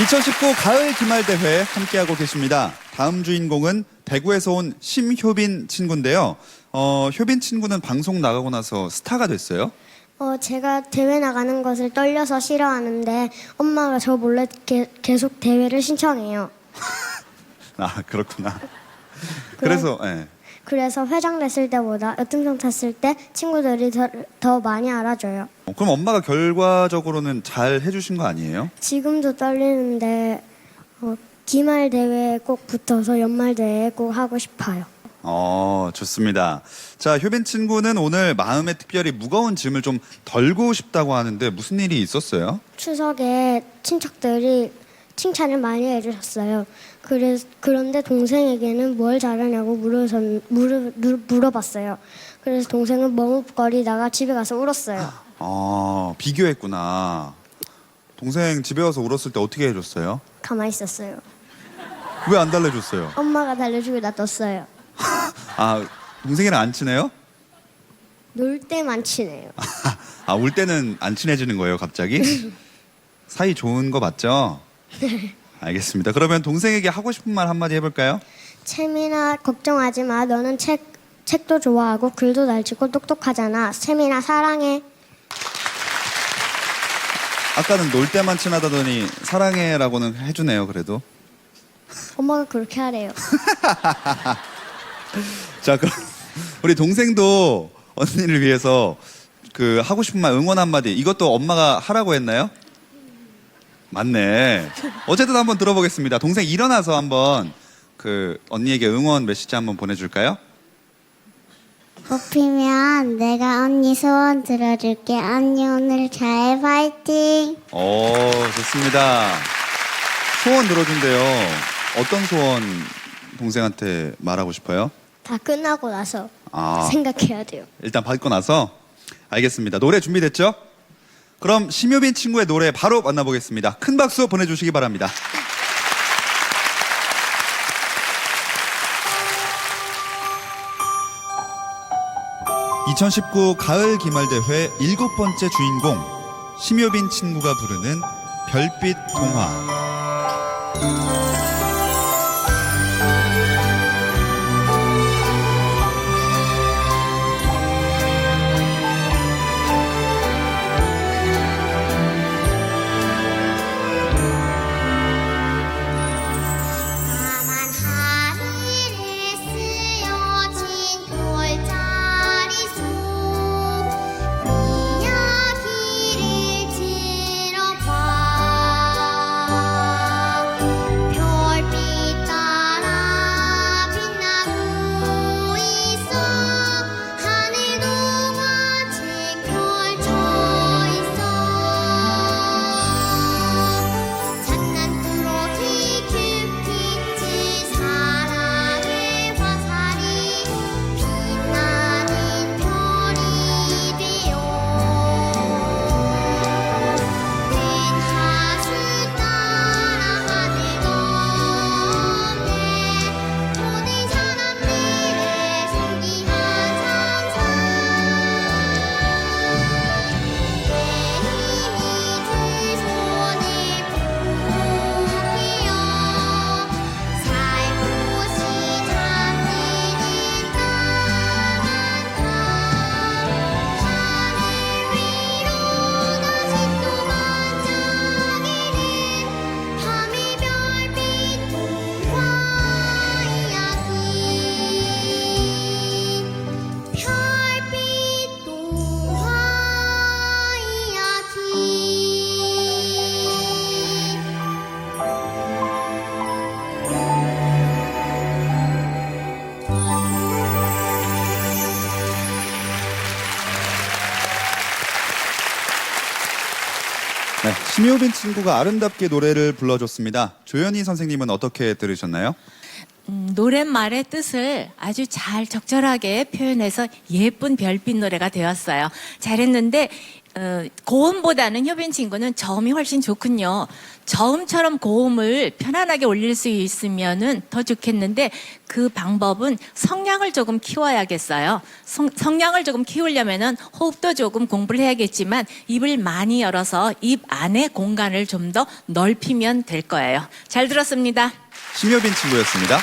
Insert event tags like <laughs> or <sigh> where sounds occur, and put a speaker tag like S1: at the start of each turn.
S1: 2019 가을 기말 대회 함께하고 계십니다. 다음 주인공은 대구에서 온 심효빈 친구인데요. 어, 효빈 친구는 방송 나가고 나서 스타가 됐어요.
S2: 어, 제가 대회 나가는 것을 떨려서 싫어하는데 엄마가 저 몰래 게- 계속 대회를 신청해요. <laughs>
S1: 아 그렇구나. 그래서 예.
S2: 그래서 회장 됐을 때보다 여등생 탔을 때 친구들이 더, 더 많이 알아줘요.
S1: 어, 그럼 엄마가 결과적으로는 잘 해주신 거 아니에요?
S2: 지금도 떨리는데 어, 기말 대회에 꼭 붙어서 연말 대회에 꼭 하고 싶어요.
S1: 어 좋습니다. 자 효빈 친구는 오늘 마음에 특별히 무거운 짐을 좀 덜고 싶다고 하는데 무슨 일이 있었어요?
S2: 추석에 친척들이 칭찬을 많이 해주셨어요. 그래, 그런데 동생에게는 뭘 잘하냐고 물어서, 물어, 물- 물어봤어요. 그래서 동생은 머뭇거리다가 집에 가서 울었어요.
S1: 아 비교했구나. 동생 집에 와서 울었을 때 어떻게 해줬어요?
S2: 가만히 있었어요.
S1: 왜 안 달래줬어요?
S2: 엄마가 달래주고 놔뒀어요.
S1: 아 동생이랑 안 친해요?
S2: 놀 때만 치네요. <laughs>
S1: 아 울 때는 안 친해지는 거예요 갑자기? <laughs> 사이 좋은 거 맞죠? 알겠습니다. 그러면 동생에게 하고 싶은 말 한마디 해볼까요?
S2: 채민아 걱정하지 마. 너는 책 책도 좋아하고 글도 잘 치고 똑똑하잖아. 채민아 사랑해.
S1: 아까는 놀 때만 친하다더니 사랑해라고는 해주네요 그래도.
S2: 엄마가 그렇게 하래요. <laughs>
S1: 자 그럼 우리 동생도 언니를 위해서 그 하고 싶은 말 응원 한마디 이것도 엄마가 하라고 했나요? 맞네. 어쨌든 한번 들어보겠습니다. 동생 일어나서 한번 그 언니에게 응원 메시지 한번 보내줄까요?
S3: 뽑히면 내가 언니 소원 들어줄게. 언니 오늘 잘 파이팅.
S1: 오 좋습니다. 소원 들어준대요. 어떤 소원 동생한테 말하고 싶어요?
S2: 다 끝나고 나서
S1: 아.
S2: 생각해야 돼요.
S1: 일단 받고 나서 알겠습니다. 노래 준비됐죠? 그럼 심효빈 친구의 노래 바로 만나보겠습니다. 큰 박수 보내주시기 바랍니다. (2019) 가을 기말대회 일곱 번째 주인공 심효빈 친구가 부르는 별빛 동화 네, 심효빈 친구가 아름답게 노래를 불러줬습니다. 조연희 선생님은 어떻게 들으셨나요?
S4: 음, 노랫말의 뜻을 아주 잘 적절하게 표현해서 예쁜 별빛 노래가 되었어요. 잘했는데 어, 고음보다는 효빈 친구는 저음이 훨씬 좋군요. 저음처럼 고음을 편안하게 올릴 수 있으면은 더 좋겠는데 그 방법은 성량을 조금 키워야겠어요. 성, 성량을 조금 키우려면은 호흡도 조금 공부를 해야겠지만 입을 많이 열어서 입 안에 공간을 좀 더 넓히면 될 거예요. 잘 들었습니다.
S1: 심효빈 친구였습니다.